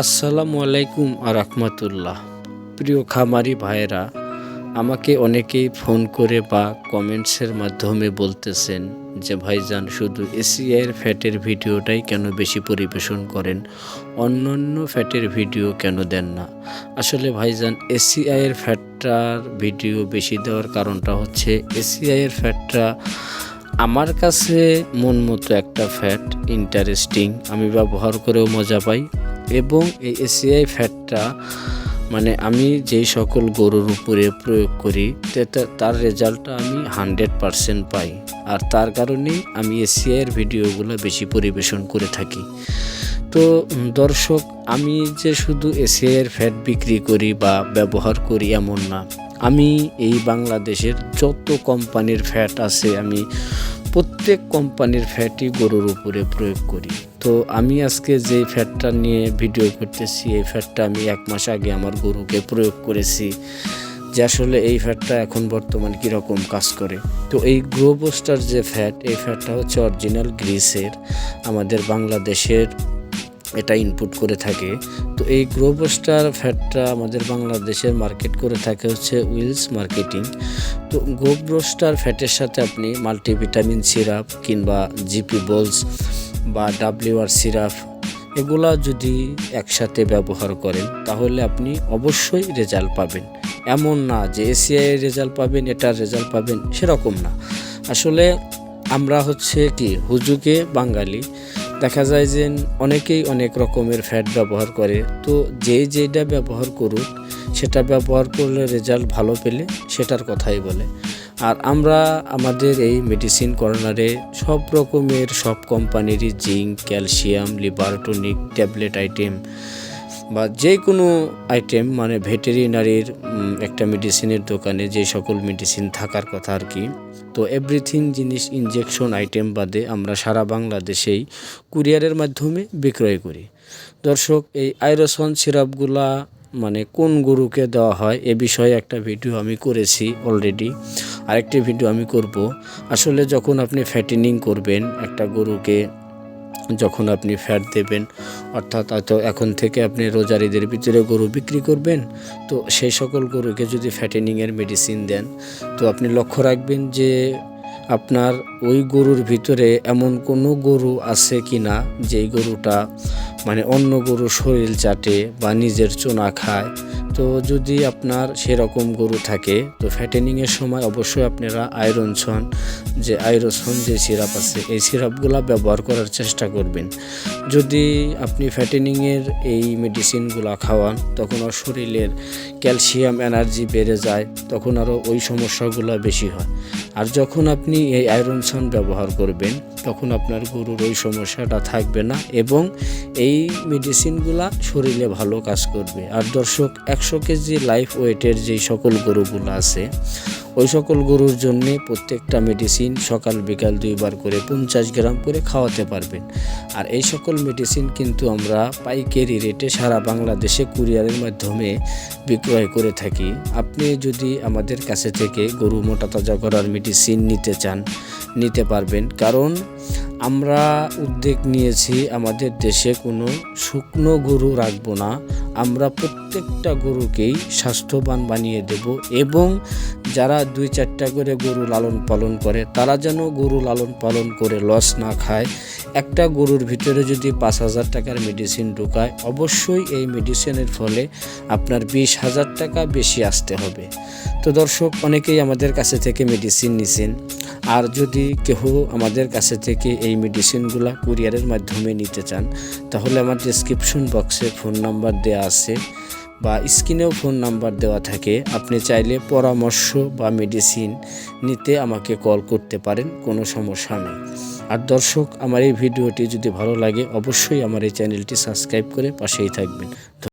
আসসালামু আলাইকুম আরহামতুল্লাহ প্রিয় খামারি ভাইয়েরা, আমাকে অনেকেই ফোন করে বা কমেন্টসের মাধ্যমে বলতেছেন যে, ভাইজান, শুধু এসিআইয়ের ফ্যাটের ভিডিওটাই কেন বেশি পরিবেশন করেন? অন্যান্য ফ্যাটের ভিডিও কেন দেন না? আসলে ভাইজান এসিআইয়ের ফ্যাটটার ভিডিও বেশি দেওয়ার কারণটা হচ্ছে এসিআইয়ের ফ্যাটটা আমার কাছে মন মতো একটা ফ্যাট, ইন্টারেস্টিং। আমি ব্যবহার করেও মজা পাই। এবং এই এসিআই ফ্যাটটা মানে আমি যেই সকল গরুর উপরে প্রয়োগ করি তার রেজাল্টটা আমি হান্ড্রেড পারসেন্ট পাই। আর তার কারণেই আমি এসিআইয়ের ভিডিওগুলো বেশি পরিবেশন করে থাকি। তো দর্শক, আমি যে শুধু এসিআইয়ের ফ্যাট বিক্রি করি বা ব্যবহার করি এমন না। আমি এই বাংলাদেশের যত কোম্পানির ফ্যাট আছে, আমি প্রত্যেক কোম্পানির ফ্যাটই গরুর উপরে প্রয়োগ করি। তো আমি আজকে যে ফ্যাটটা নিয়ে ভিডিও করতেছি, এই ফ্যাটটা আমি এক মাস আগে আমার গরুকে প্রয়োগ করেছি যে আসলে এই ফ্যাটটা এখন বর্তমান কীরকম কাজ করে। তো এই গ্রো গ্রোবোস্টার যে ফ্যাট, এই ফ্যাটটা হচ্ছে অরিজিনাল গ্রিসের, আমাদের বাংলাদেশের এটা ইনপুট করে থাকে। তো এই গ্রোবোস্টার ফ্যাটটা আমাদের বাংলাদেশের মার্কেট করে থাকে হচ্ছে উইলস মার্কেটিং। তো গ্রোবোস্টার ফ্যাটের সাথে আপনি মাল্টিভিটামিন সিরাপ কিংবা জিপি বোলস বা ডাব্লিউআর সিরাপ এগুলা যদি একসাথে ব্যবহার করেন, তাহলে আপনি অবশ্যই রেজাল্ট পাবেন। এমন না যে এসিআই রেজাল্ট পাবেন, এটার রেজাল্ট পাবেন, সেরকম না। আসলে আমরা হচ্ছে কি হুজুকে বাঙালি, দেখা যায় যে অনেকেই অনেক রকমের ফ্যাট ব্যবহার করে। তো যে যেটা ব্যবহার করুক, সেটা ব্যবহার করলে রেজাল্ট ভালো পেলে সেটার কথাই বলে। আর আমরা আমাদের এই মেডিসিন কর্নারে সব রকমের সব কোম্পানিরই zinc, calcium, liver tonic, tablet item বা যে কোনো আইটেম মানে ভেটেরিনারির একটা মেডিসিনের দোকানে যে সকল মেডিসিন থাকার কথা আর কি। তো এভরিথিং জিনিস ইনজেকশন আইটেম বাদে আমরা সারা বাংলাদেশেই কুরিয়ারের মাধ্যমে বিক্রয় করি। দর্শক, এই আইরসন সিরাপগুলা মানে কোন গরুকে দেওয়া হয় এ বিষয়ে একটা ভিডিও আমি করেছি অলরেডি আরেকটি ভিডিও আমি করব। আসলে যখন আপনি ফ্যাটেনিং করবেন, একটা গরুকে যখন আপনি ফ্যাট দেবেন, অর্থাৎ হয়তো এখন থেকে আপনি রোজারিদের ভিতরে গরু বিক্রি করবেন, তো সেই সকল গরুকে যদি ফ্যাটেনিংয়ের মেডিসিন দেন, তো আপনি লক্ষ্য রাখবেন যে আপনার ওই গরুর ভিতরে এমন কোনো গরু আছে কি না যেই গরুটা মানে অন্য গরু শরীর চাটে বা নিজের চোনা খায়? তো যদি আপনার সেরকম গরু থাকে, তো ফ্যাটেনিংয়ের সময় অবশ্যই আপনারা আয়রনসন যে আয়রনসন যে সিরাপ আছে, এই সিরাপগুলো ব্যবহার করার চেষ্টা করবেন। যদি আপনি ফ্যাটেনিংয়ের এই মেডিসিনগুলো খাওয়ান, তখন ওর শরীরের ক্যালসিয়াম এনার্জি বেড়ে যায়, তখন আরও ওই সমস্যাগুলো বেশি হয়। আর যখন আপনি এই আয়রন সান ব্যবহার করবেন, তখন আপনার গরুর ওই সমস্যাটা থাকবে না এবং এই মেডিসিনগুলা শরীরে ভালো কাজ করবে। আর দর্শক, একশো কেজি লাইফ ওয়েটের যেই সকল গরুগুলো আছে ওই সকল গরুর জন্য প্রত্যেকটা মেডিসিন সকাল, বিকাল দুইবার করে পঞ্চাশ গ্রাম করে খাওয়াতে পারবেন। আর এই সকল মেডিসিন কিন্তু আমরা পাইকারি রেটে সারা বাংলাদেশে কুরিয়ারের মাধ্যমে বিক্রয় করে থাকি। আপনি যদি আমাদের কাছে থেকে গরু মোটা তাজা করার মেডিসিন নিতে চান, নিতে পারবেন। কারণ আমরা উদ্যোগ নিয়েছি, আমাদের দেশে কোনো শুকনো গরু রাখব না। আমরা প্রত্যেকটা গরুকেই স্বাস্থ্যবান বানিয়ে দেব এবং যারা দুই চারটা করে গরু লালন পালন করে, তারা যেন গরু লালন পালন করে লস না খায়। একটা গরুর ভিতরে যদি পাঁচ হাজার টাকার মেডিসিন ঢোকায়, অবশ্যই এই মেডিসিনের ফলে আপনার বিশ হাজার টাকা বেশি আসতে হবে। তো দর্শক, অনেকেই আমাদের কাছে থেকে মেডিসিন নিছেন। আর যদি কেহ আমাদের কাছে থেকে এই মেডিসিনগুলো কুরিয়ারের মাধ্যমে নিতে চান, তাহলে আমার ডিসক্রিপশন বক্সে ফোন নাম্বার দেওয়া আছে বা স্ক্রিনেও ফোন নাম্বার দেওয়া থাকে। আপনি চাইলে পরামর্শ বা মেডিসিন নিতে আমাকে কল করতে পারেন, কোনো সমস্যা নেই। আর দর্শক, আমার এই ভিডিওটি যদি ভালো লাগে, অবশ্যই আমার এই চ্যানেলটি সাবস্ক্রাইব করে পাশেই থাকবেন।